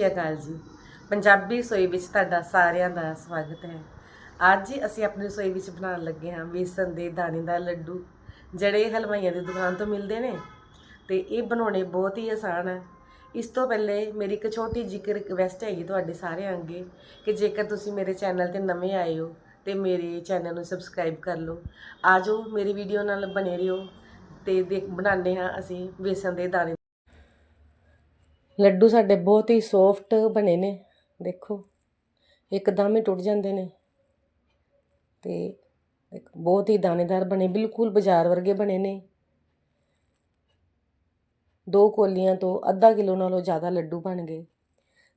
ਸਤਿ ਸ਼੍ਰੀ ਅਕਾਲ ਜੀ। ਪੰਜਾਬੀ ਰਸੋਈ ਵਿੱਚ ਤੁਹਾਡਾ ਸਾਰਿਆਂ ਦਾ ਸਵਾਗਤ ਹੈ। ਅੱਜ ਅਸੀਂ ਆਪਣੀ ਰਸੋਈ ਵਿੱਚ ਬਣਾਉਣ ਲੱਗੇ ਹਾਂ ਬੇਸਨ ਦੇ ਦਾਣੇਦਾਰ ਲੱਡੂ, ਜਿਹੜੇ ਹਲਵਾਈਆਂ ਦੀ ਦੁਕਾਨ ਤੋਂ ਮਿਲਦੇ ਨੇ। ਤੇ ਇਹ ਬਣਾਉਣੇ ਬਹੁਤ ਹੀ ਆਸਾਨ ਹੈ ਇਸ ਤੋਂ ਪਹਿਲੇ ਮੇਰੀ ਇੱਕ ਛੋਟੀ ਜਿਹੀ ਰਿਕਵੈਸਟ ਹੈਗੀ ਤੁਹਾਡੇ ਸਾਰਿਆਂ ਅੱਗੇ ਕਿ ਜੇਕਰ ਤੁਸੀਂ ਮੇਰੇ ਚੈਨਲ ਤੇ ਨਵੇਂ ਆਏ ਹੋ ਤੇ ਮੇਰੇ ਚੈਨਲ ਨੂੰ ਸਬਸਕ੍ਰਾਈਬ ਕਰ ਲਓ। ਆਜੋ ਮੇਰੀ ਵੀਡੀਓ ਨਾਲ ਬਣੇ ਰਹੋ ਤੇ ਦੇਖ, ਬਣਾਉਂਦੇ ਹਾਂ ਅਸੀਂ ਬੇਸਨ ਦੇ ਦਾਣੇ ਲੱਡੂ ਸਾਡੇ ਬਹੁਤ ਹੀ ਸੌਫਟ ਬਣੇ ਨੇ, ਦੇਖੋ। ਇੱਕਦਮ ਹੀ ਟੁੱਟ ਜਾਂਦੇ ਨੇ। ਤੇ ਬਹੁਤ ਹੀ ਦਾਣੇਦਾਰ ਬਣੇ, ਬਿਲਕੁਲ ਬਾਜ਼ਾਰ ਵਰਗੇ ਬਣੇ ਨੇ। ਦੋ ਕੋਲੀਆਂ ਤੋਂ ਅੱਧਾ ਕਿਲੋ ਨਾਲੋਂ ਜ਼ਿਆਦਾ ਲੱਡੂ ਬਣ ਗਏ।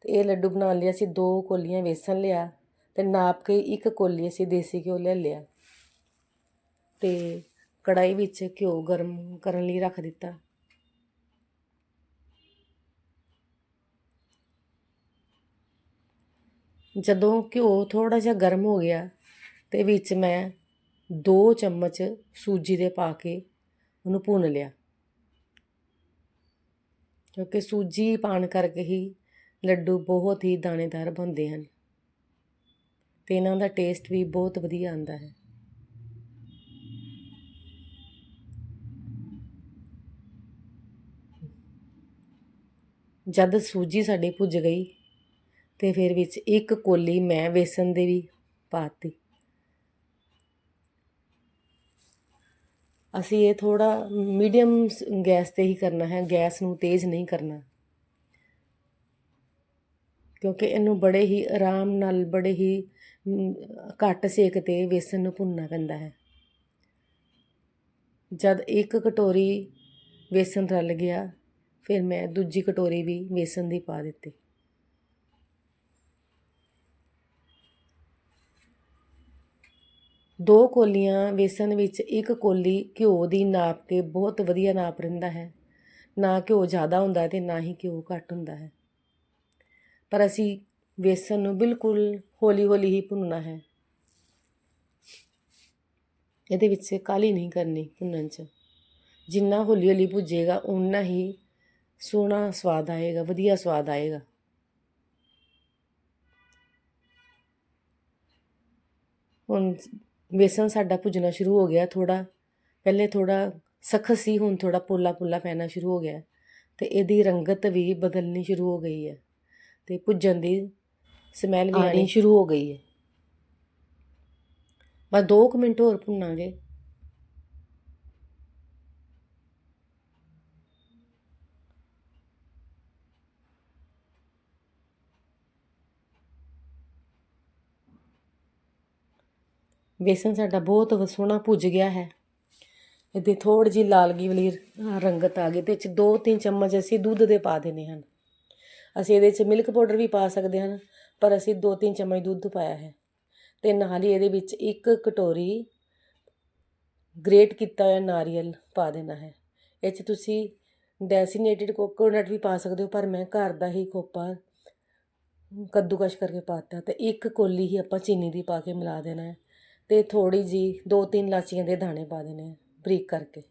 ਤੇ ਇਹ ਲੱਡੂ ਬਣਾਉਣ ਲਈ ਅਸੀਂ ਦੋ ਕੋਲੀਆਂ ਵੇਸਣ ਲਿਆ ਤੇ ਨਾਪ ਕੇ ਇੱਕ ਕੋਲੀ ਅਸੀਂ ਦੇਸੀ ਘਿਓ ਲੈ ਲਿਆ। ਤੇ ਕੜਾਈ ਵਿੱਚ ਘਿਓ ਗਰਮ ਕਰਨ ਲਈ ਰੱਖ ਦਿੱਤਾ। ਜਦੋਂ ਘਿਓ ਥੋੜਾ ਜਿਹਾ ਗਰਮ ਹੋ ਗਿਆ ਤੇ ਵਿੱਚ ਮੈਂ 2 ਚਮਚ ਸੂਜੀ ਦੇ ਪਾ ਕੇ ਉਹਨੂੰ ਭੁੰਨ ਲਿਆ। ਕਿਉਂਕਿ ਸੂਜੀ ਪਾਣ ਕਰਕੇ ਹੀ ਲੱਡੂ ਬਹੁਤ ਹੀ ਦਾਣੇਦਾਰ ਬਣਦੇ ਹਨ ਤੇ ਇਹਨਾਂ ਦਾ ਟੇਸਟ ਵੀ ਬਹੁਤ ਵਧੀਆ ਆਉਂਦਾ ਹੈ। ਜਦ ਸੂਜੀ ਸਾਡੀ ਭੁੱਜ ਗਈ ਅਤੇ ਫਿਰ ਵਿੱਚ ਇੱਕ ਕੋਲੀ ਮੈਂ ਵੇਸਣ ਦੇ ਵੀ ਪਾਤੀ। ਅਸੀਂ ਇਹ ਥੋੜਾ ਮੀਡੀਅਮ ਗੈਸ ਤੇ ਹੀ ਕਰਨਾ ਹੈ, ਗੈਸ ਨੂੰ ਤੇਜ਼ ਨਹੀਂ ਕਰਨਾ। ਕਿਉਂਕਿ ਇਹਨੂੰ ਬੜੇ ਹੀ ਆਰਾਮ ਨਾਲ, ਬੜੇ ਹੀ ਘੱਟ ਸੇਕ ਤੇ ਵੇਸਣ ਨੂੰ ਭੁੰਨਣਾ ਪੈਂਦਾ ਹੈ। ਜਦ ਇੱਕ ਕਟੋਰੀ ਵੇਸਣ ਰਲ ਗਿਆ, ਫਿਰ ਮੈਂ ਦੂਜੀ ਕਟੋਰੀ ਵੀ ਵੇਸਣ ਦੀ ਪਾ ਦਿੱਤੀ। ਦੋ ਕੋਲੀਆਂ ਵੇਸਣ ਵਿੱਚ ਇੱਕ ਕੋਲੀ ਘਿਓ ਦੀ ਨਾਪ ਕੇ ਬਹੁਤ ਵਧੀਆ ਨਾਪ ਰਹਿੰਦਾ ਹੈ। ਨਾ ਘਿਓ ਜ਼ਿਆਦਾ ਹੁੰਦਾ ਤੇ ਨਾ ਹੀ ਘਿਓ ਘੱਟ ਹੁੰਦਾ ਹੈ। ਪਰ ਅਸੀਂ ਵੇਸਣ ਨੂੰ ਬਿਲਕੁਲ ਹੌਲੀ ਹੌਲੀ ਹੀ ਭੁੰਨਣਾ ਹੈ। ਇਹਦੇ ਵਿੱਚ ਕਾਲੀ ਨਹੀਂ ਕਰਨੀ ਭੁੰਨਣ 'ਚ। ਜਿੰਨਾ ਹੌਲੀ ਹੌਲੀ ਭੁੱਜੇਗਾ ਉਨਾ ਹੀ ਸੋਹਣਾ ਸਵਾਦ ਆਏਗਾ, ਵਧੀਆ ਸਵਾਦ ਆਏਗਾ। ਹੁਣ ਵੇਸਣ ਸਾਡਾ ਭੁੱਜਣਾ ਸ਼ੁਰੂ ਹੋ ਗਿਆ ਥੋੜਾ ਪਹਿਲੇ ਥੋੜਾ ਸਖਤ ਸੀ ਹੁਣ ਥੋੜਾ ਪੋਲਾ ਪੋਲਾ ਪੈਣਾ ਸ਼ੁਰੂ ਹੋ ਗਿਆ। ਤੇ ਇਹਦੀ ਰੰਗਤ ਵੀ ਬਦਲਣੀ ਸ਼ੁਰੂ ਹੋ ਗਈ ਹੈ ਤੇ ਭੁੱਜਣ ਦੀ ਸਮੈਲ ਵੀ ਆਣੀ ਸ਼ੁਰੂ ਹੋ ਗਈ ਹੈ। ਬਸ 2 ਮਿੰਟ ਹੋਰ ਭੁੰਨਾਂਗੇ। ਬੇਸਨ ਸਾਡਾ ਬਹੁਤ ਸੋਹਣਾ ਭੁੱਜ ਗਿਆ ਹੈ। ਇਹਦੇ ਥੋੜੀ ਜਿਹੀ ਲਾਲਗੀ ਵਾਲੀ ਰੰਗਤ ਆ ਗਈ ਤੇ ਚ 2-3 ਚਮਚ ਅਸੀਂ ਦੁੱਧ ਦੇ ਪਾ ਦੇਣੇ ਹਨ ਅਸੀਂ ਇਹਦੇ 'ਚ ਮਿਲਕ ਪਾਊਡਰ ਵੀ ਪਾ ਸਕਦੇ ਹਨ ਪਰ ਅਸੀਂ 2-3 ਚਮਚ ਦੁੱਧ ਪਾਇਆ ਹੈ ਤੇ ਨਾਲ ਹੀ ਇਹਦੇ ਵਿੱਚ ਇੱਕ ਕਟੋਰੀ ਗ੍ਰੇਟ ਕੀਤਾ ਹੋਇਆ ਨਾਰੀਅਲ ਪਾ ਦੇਣਾ ਹੈ। ਇਹ 'ਚ ਤੁਸੀਂ ਡੈਸੀਨੇਟਿਡ ਕੋਕੋਨਟ ਵੀ ਪਾ ਸਕਦੇ ਹੋ, ਪਰ ਮੈਂ ਘਰ ਦਾ ਹੀ ਖੋਪਾ ਕੱਦੂਕਸ਼ ਕਰਕੇ ਪਾਤਾ ਤੇ ਇੱਕ ਕੋਲੀ ਹੀ ਆਪਾਂ ਚੀਨੀ ਦੀ ਪਾ ਕੇ ਮਿਲਾ ਦੇਣਾ ਹੈ। ਅਤੇ ਥੋੜ੍ਹੀ ਜਿਹੀ ਦੋ ਤਿੰਨ ਇਲਾਚੀਆਂ ਦੇ ਦਾਣੇ ਪਾ ਦੇਣੇ ਆ ਬਰੀਕ ਕਰਕੇ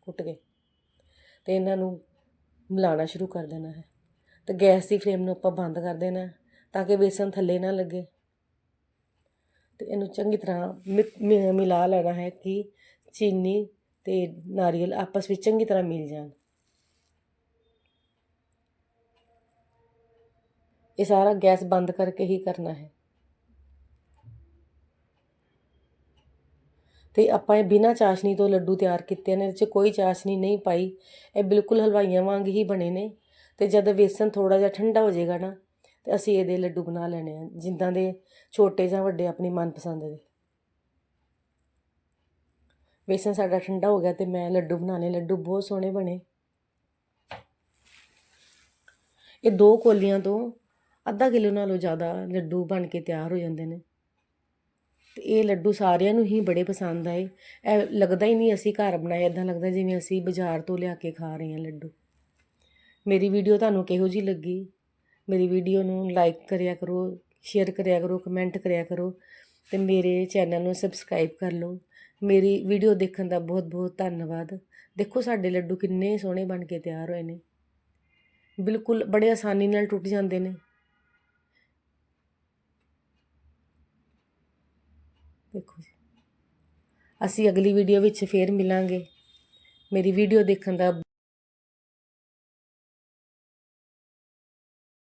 ਕੁੱਟ ਕੇ ਅਤੇ ਇਹਨਾਂ ਨੂੰ ਮਿਲਾਉਣਾ ਸ਼ੁਰੂ ਕਰ ਦੇਣਾ ਹੈ। ਅਤੇ ਗੈਸ ਦੀ ਫਲੇਮ ਨੂੰ ਆਪਾਂ ਬੰਦ ਕਰ ਦੇਣਾ ਤਾਂ ਕਿ ਬੇਸਣ ਥੱਲੇ ਨਾ ਲੱਗੇ। ਅਤੇ ਇਹਨੂੰ ਚੰਗੀ ਤਰ੍ਹਾਂ ਮਿ- ਮਿ- ਮਿਲਾ ਲੈਣਾ ਹੈ ਕਿ ਚੀਨੀ ਅਤੇ ਨਾਰੀਅਲ ਆਪਸ ਵਿੱਚ ਚੰਗੀ ਤਰ੍ਹਾਂ ਮਿਲ ਜਾਣ। ਇਹ ਸਾਰਾ ਗੈਸ ਬੰਦ ਕਰਕੇ ਹੀ ਕਰਨਾ ਹੈ। ਅਤੇ ਆਪਾਂ ਇਹ ਬਿਨਾਂ ਚਾਸ਼ਨੀ ਤੋਂ ਲੱਡੂ ਤਿਆਰ ਕੀਤੇ ਨੇ, ਇਹਦੇ 'ਚ ਕੋਈ ਚਾਸ਼ਨੀ ਨਹੀਂ ਪਾਈ। ਇਹ ਬਿਲਕੁਲ ਹਲਵਾਈਆਂ ਵਾਂਗ ਹੀ ਬਣੇ ਨੇ। ਅਤੇ ਜਦ ਵੇਸਣ ਥੋੜ੍ਹਾ ਜਿਹਾ ਠੰਡਾ ਹੋ ਜਾਏਗਾ ਨਾ, ਤੇ ਅਸੀਂ ਇਹਦੇ ਲੱਡੂ ਬਣਾ ਲੈਣੇ ਆ, ਜਿੱਦਾਂ ਦੇ ਛੋਟੇ ਜਾਂ ਵੱਡੇ ਆਪਣੀ ਮਨਪਸੰਦ ਦੇ। ਵੇਸਣ ਸਾਡਾ ਠੰਡਾ ਹੋ ਗਿਆ ਤੇ ਮੈਂ ਲੱਡੂ ਬਣਾਣੇ ਲੱਡੂ ਬਹੁਤ ਸੋਹਣੇ ਬਣੇ। ਇਹ ਦੋ ਕੋਲੀਆਂ ਤੋਂ ਅੱਧਾ ਕਿਲੋ ਨਾਲੋਂ ਜ਼ਿਆਦਾ ਲੱਡੂ ਬਣ ਕੇ ਤਿਆਰ ਹੋ ਜਾਂਦੇ ਨੇ। ਤੇ ਇਹ ਲੱਡੂ ਸਾਰਿਆਂ ਨੂੰ ਹੀ ਬੜੇ ਪਸੰਦ ਆਏ। ਇਹ ਲੱਗਦਾ ਹੀ ਨਹੀਂ ਅਸੀਂ ਘਰ ਬਣਾਏ ਇਦਾਂ ਲੱਗਦਾ ਜਿਵੇਂ ਅਸੀਂ ਬਾਜ਼ਾਰ ਤੋਂ ਲਿਆ ਕੇ ਖਾ ਰਹੇ ਹਾਂ ਲੱਡੂ। ਮੇਰੀ ਵੀਡੀਓ ਤੁਹਾਨੂੰ ਕਿਹੋ ਜੀ ਲੱਗੀ? ਮੇਰੀ ਵੀਡੀਓ ਨੂੰ ਲਾਈਕ ਕਰਿਆ ਕਰੋ ਸ਼ੇਅਰ ਕਰਿਆ ਕਰੋ ਕਮੈਂਟ ਕਰਿਆ ਕਰੋ ਤੇ ਮੇਰੇ ਚੈਨਲ ਨੂੰ ਸਬਸਕ੍ਰਾਈਬ ਕਰ ਲਓ। ਮੇਰੀ ਵੀਡੀਓ ਦੇਖਣ ਦਾ ਬਹੁਤ ਬਹੁਤ ਧੰਨਵਾਦ। ਦੇਖੋ ਸਾਡੇ ਲੱਡੂ ਕਿੰਨੇ ਸੋਹਣੇ ਬਣ ਕੇ ਤਿਆਰ ਹੋਏ ਨੇ। ਬਿਲਕੁਲ ਬੜੇ ਆਸਾਨੀ ਨਾਲ ਟੁੱਟ ਜਾਂਦੇ ਨੇ। ਦੇਖੋ ਜੀ। ਅਸੀਂ ਅਗਲੀ ਵੀਡੀਓ ਵਿੱਚ ਫੇਰ ਮਿਲਾਂਗੇ। ਮੇਰੀ ਵੀਡੀਓ ਦੇਖਣ ਦਾ